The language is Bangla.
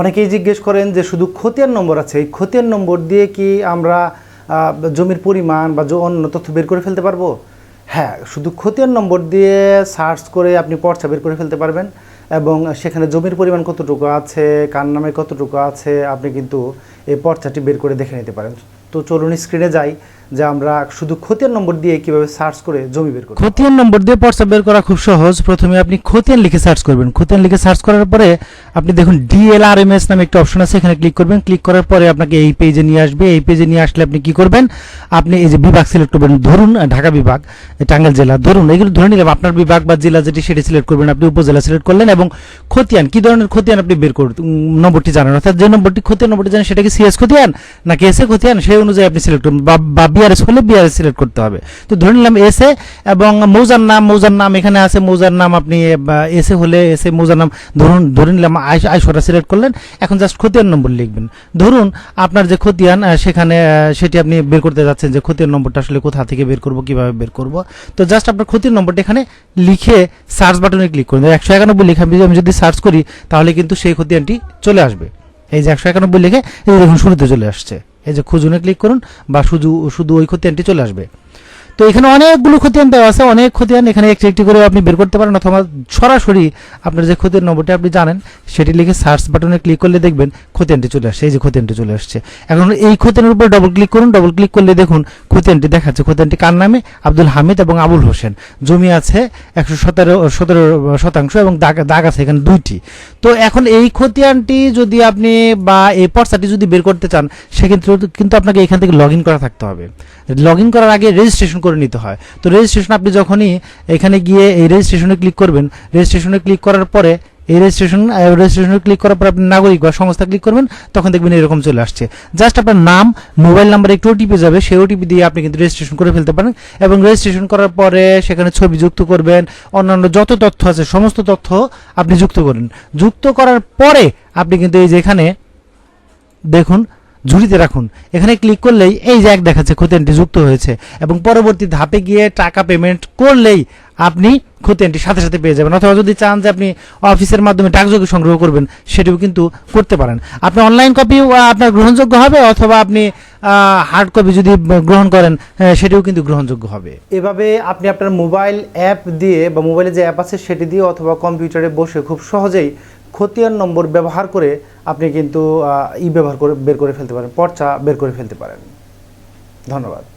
অনেকেই জিজ্ঞেস করেন যে শুধু খতিয়ান নম্বর আছে, এই খতিয়ান নম্বর দিয়ে কি আমরা জমির পরিমাণ বা অন্য তথ্য বের করে ফেলতে পারব? হ্যাঁ শুধু খতিয়ান নম্বর দিয়ে সার্চ করে আপনি পর্চা বের করে ফেলতে পারবেন এবং সেখানে জমির পরিমাণ কতটুকু আছে, কার নামে কতটুকু আছে, আপনি কিন্তু এই পর্চাটি বের করে দেখে নিতে পারেন। তো চলুন স্ক্রিনে যাই যে আমরা শুধু খতিয়ান নম্বর দিয়ে কীভাবে সার্চ করে জমি বের করব। খতিয়ান নম্বর দিয়ে পর্চা বের করা খুব সহজ। প্রথমে আপনি খতিয়ান লিখে সার্চ করবেন। খতিয়ান লিখে সার্চ করার পরে আপনি দেখুন ডিএলআরএমএস নামে একটা অপশন আছে, এখানে ক্লিক করবেন। ক্লিক করার পরে আপনাকে এই পেজে নিয়ে আসবে। এই পেজে নিয়ে আসলে আপনি কি করবেন? আপনি এই যে বিভাগ সিলেক্ট করবেন, ধরুন ঢাকা বিভাগ টাঙ্গাইল জেলা। ধরুন, এগুলো ধরে নিলাম, আপনার বিভাগ বা জেলা যেটি সেটি সিলেক্ট করবেন, আপনি উপজেলা সিলেক্ট করলেন এবং খতিয়ান, কি ধরনের খতিয়ান আপনি বের করুন নম্বরটি জানেন? অর্থাৎ যে নম্বরটি, খতিয়ান নম্বরটি জানেন, সেটা কি সিএস খতিয়ান? নাকি এসএ খতিয়ান? সেই অনুযায়ী আপনি সিলেক্ট করবেন বা- বিআরএস হলে বিআরএস সিলেক্ট করতে হবে। তো ধরে নিলাম এসএ এবং মৌজার নাম মৌজার নাম এখানে আছে, মৌজার নাম আপনি এসে হলে এসে মৌজার নাম ধরুন, ধরে নিলাম আইস- আইসরা সিলেক্ট করলেন, এখন জাস্ট খতিয়ান নম্বর লিখবেন। ধরুন আপনার যে খতিয়ান সেখানে সেটি আপনি বের করতে যাচ্ছেন যে খতিয়ান নম্বরটা আসলে কোথা থেকে বের করব, কীভাবে বের করব। তো জাস্ট আপনার খতিয়ান নম্বরটা এখানে লিখে সার্চ বাটনে ক্লিক করুন। একশো একানব্বই লিখে, আমি যদি সার্চ করি, তাহলে কিন্তু সেই খতিয়ানটি চলে আসবে। এই যে একশো একানব্বই লিখে দেখুন শুরুতে চলে আসছে। এই যে খুঁজুনে ক্লিক করুন বা শুধু শুধু ওই খতিয়ানটি চলে আসবে। তো এখানে অনেকগুলো খতিয়ান দেওয়া আছে, অনেক খতিয়ান এখানে একটি একটি করে আপনি বের করতে পারেন অথবা সরাসরি আপনার যে খতিয়ান নম্বরটি আপনি জানেন, সেটি লিখে সার্চ বাটনে ক্লিক করলে দেখবেন খতিয়ানটি চলে আসছে, এই যে খতিয়ানটি চলে আসছে। এখন এই খতিয়ানের উপর ডবল ক্লিক করুন ডবল ক্লিক করলে দেখুন খতিয়ানটি দেখাচ্ছে। খতিয়ানটি কার নামে? আব্দুল হামিদ এবং আবুল হোসেন। জমি আছে একশো সতেরো সতেরো শতাংশ এবং দাগ দাগ আছে এখানে দুইটি। তো এখন এই খতিয়ানটি যদি আপনি বা এই পর্চাটি যদি বের করতে চান সেক্ষেত্রে কিন্তু আপনাকে এখান থেকে লগ ইন করা থাকতে হবে। লগ ইন করার আগে রেজিস্ট্রেশন করে নিতে হয়। তো রেজিস্ট্রেশন আপনি যখনই এখানে গিয়ে এই রেজিস্ট্রেশনে ক্লিক করবেন রেজিস্ট্রেশনে ক্লিক করার পরে এই রেজিস্ট্রেশন রেজিস্ট্রেশনে ক্লিক করার পর আপনি নাগরিক বা সংস্থা ক্লিক করবেন, তখন দেখবেন এরকম চলে আসছে। জাস্ট আপনার নাম মোবাইল নাম্বার একটু ওটিপি যাবে, সেই ওটিপি দিয়ে আপনি কিন্তু রেজিস্ট্রেশন করে ফেলতে পারেন এবং রেজিস্ট্রেশন করার পরে সেখানে ছবি যুক্ত করবেন, অন্যান্য যত তথ্য আছে, সমস্ত তথ্য আপনি যুক্ত করেন। যুক্ত করার পরে আপনি কিন্তু এই যেখানে দেখুন ঝুড়িতে রাখুন। এখানে ক্লিক করলেই এই যে এক দেখাচ্ছে খতিয়ানটি যুক্ত হয়েছে এবং পরবর্তী ধাপে গিয়ে টাকা পেমেন্ট করলেই আপনি খতিয়ানটি সাথে সাথে পেয়ে যাবেন। অথবা যদি চান যে আপনি অফিসের মাধ্যমে ডাকযোগে সংগ্রহ করবেন, সেটিও কিন্তু করতে পারেন। আপনি অনলাইন কপি আপনার গ্রহণযোগ্য হবে অথবা আপনি হার্ড কপি যদি গ্রহণ করেন সেটিও কিন্তু গ্রহণযোগ্য হবে। এভাবে আপনি আপনার মোবাইল অ্যাপ দিয়ে বা মোবাইলে যে অ্যাপ আছে, সেটি দিয়ে অথবা কম্পিউটারে বসে খুব সহজেই খতিয়ান নম্বর ব্যবহার করে আপনি কিন্তু ই ব্যবহার করে, বের করে ফেলতে পারেন, পর্চা বের করে ফেলতে পারেন। ধন্যবাদ।